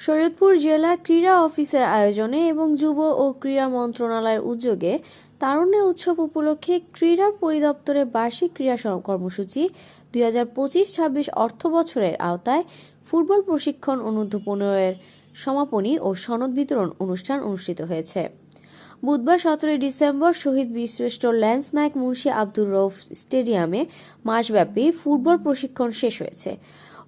শরীয়তপুর জেলা ক্রীড়া অফিসের আয়োজনে এবং যুব ও ক্রীড়া মন্ত্রণালয়ের উদ্যোগে তারুণ্য উৎসব উপলক্ষে ক্রীড়া পরিদপ্তরের বার্ষিক ক্রীড়া কর্মসূচি দুই হাজার পঁচিশ ছাব্বিশ অর্থ বছরের আওতায় ফুটবল প্রশিক্ষণ অনূর্ধ্ব পনেরোর সমাপনী ও সনদ বিতরণ অনুষ্ঠান অনুষ্ঠিত হয়েছে। বুধবার সতেরোই ডিসেম্বর শহীদ বীরশ্রেষ্ঠ ল্যান্স নায়ক মুন্সি আব্দুর রৌফ স্টেডিয়ামে মাসব্যাপী ফুটবল প্রশিক্ষণ শেষ হয়েছে।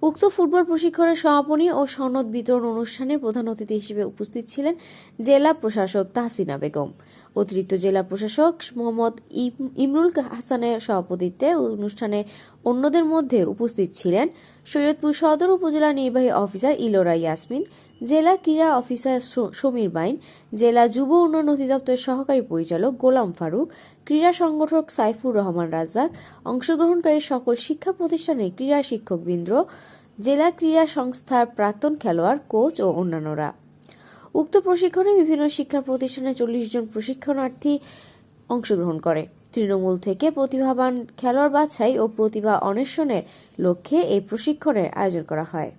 উক্ত ফুটবল প্রশিক্ষণের সমাপনী ও সনদ বিতরণ অনুষ্ঠানে প্রধান অতিথি হিসেবে উপস্থিত ছিলেন জেলা প্রশাসক তাহসিনা বেগম। অতিরিক্ত জেলা প্রশাসক মোহাম্মদ ইম- ইমরুল হাসানের সভাপতিত্বে অনুষ্ঠানে অন্যদের মধ্যে উপস্থিত ছিলেন সৈয়দপুর সদর উপজেলা নির্বাহী অফিসার ইলোরা ইয়াসমিন, জেলা ক্রীড়া অফিসার সমীর বাইন, জেলা যুব উন্নয়ন অধিদপ্তরের সহকারী পরিচালক গোলাম ফারুক, ক্রীড়া সংগঠক সাইফুর রহমান রাজ্জাক, অংশগ্রহণকারী সকল শিক্ষা প্রতিষ্ঠানের ক্রীড়া শিক্ষকবৃন্দ, জেলা ক্রীড়া সংস্থার প্রাক্তন খেলোয়াড়, কোচ ও অন্যান্যরা। উক্ত প্রশিক্ষণে বিভিন্ন শিক্ষা প্রতিষ্ঠানে চল্লিশ জন প্রশিক্ষণার্থী অংশগ্রহণ করে। তৃণমূল থেকে প্রতিভাবান খেলোয়াড় বাছাই ও প্রতিভা অন্বেষণের লক্ষ্যে এই প্রশিক্ষণের আয়োজন করা হয়।